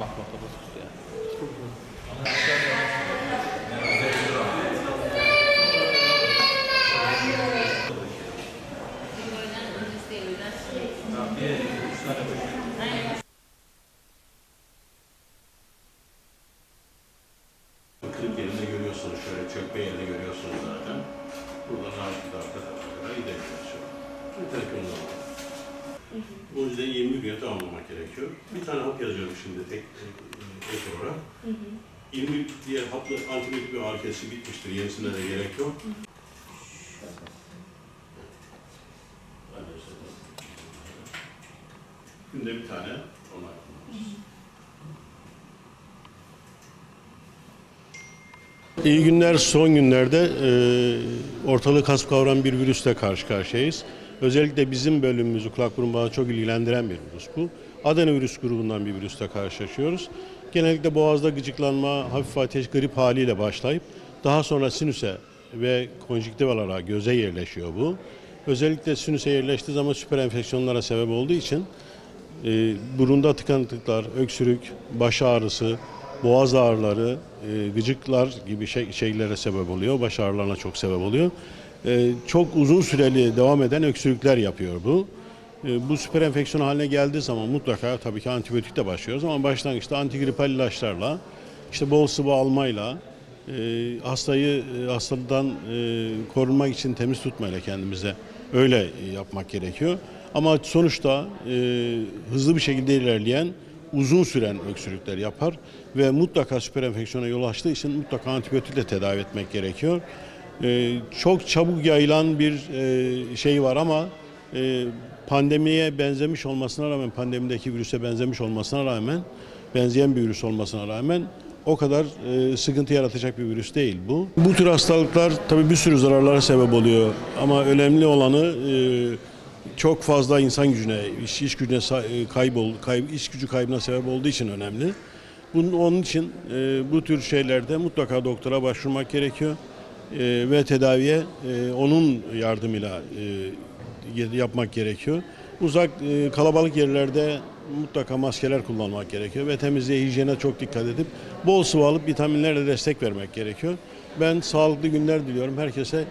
Bakmakta bozuk ya. Kırık yerini görüyorsunuz şöyle çökme yerini görüyorsunuz zaten. Buradan artık arka tarafa kadar gidebiliriz şu an. O yüzden 20 güne tamamlamak gerekiyor. Bir tane hap yazıyorum şimdi tek e, ek olarak. 20 diğer hapla antibiyotik kesici bitmiştir. Yenisine de gerek yok. Günde bir tane onlar. İyi günler son günlerde e, ortalığı kasıp kavuran bir virüsle karşı karşıyayız. Özellikle bizim bölümümüzü kulak burun boğazı çok ilgilendiren bir virüs bu. Adenovirüs grubundan bir virüsle karşılaşıyoruz. Genellikle boğazda gıcıklanma, hafif ateş, grip haliyle başlayıp daha sonra sinüse ve konjüktivalara, göze yerleşiyor bu. Özellikle sinüse yerleştiği zaman süper enfeksiyonlara sebep olduğu için e, burunda tıkanıklıklar, öksürük, baş ağrısı, boğaz ağrıları, e, gıcıklar gibi şey, şeylere sebep oluyor. Baş ağrılarına çok sebep oluyor. E, çok uzun süreli devam eden öksürükler yapıyor bu. E, bu süper enfeksiyon haline geldiği zaman mutlaka tabii ki antibiyotikle başlıyoruz ama başlangıçta antigripal ilaçlarla, işte bol sıvı almayla, e, hastayı e, hastalıktan e, korunmak için temiz tutmayla kendimize öyle yapmak gerekiyor. Ama sonuçta hızlı bir şekilde ilerleyen uzun süren öksürükler yapar ve mutlaka süper enfeksiyona yol açtığı için mutlaka antibiyotikle tedavi etmek gerekiyor. E, çok çabuk yayılan bir e, şey var ama e, pandemiye benzemiş olmasına rağmen, pandemideki virüse benzemiş olmasına rağmen, benzeyen bir virüs olmasına rağmen o kadar e, sıkıntı yaratacak bir virüs değil bu. Bu tür hastalıklar tabii bir sürü zararlara sebep oluyor ama önemli olanı çok fazla insan gücüne, iş, iş gücüne kaybol, kayb, iş gücü kaybına sebep olduğu için önemli. Bunun onun için bu tür şeylerde mutlaka doktora başvurmak gerekiyor e, ve tedaviye e, onun yardımıyla e, yapmak gerekiyor. Uzak e, kalabalık yerlerde mutlaka maskeler kullanmak gerekiyor ve temizliğe, hijyene çok dikkat edip bol sıvı alıp vitaminlerle destek vermek gerekiyor. Ben sağlıklı günler diliyorum herkese.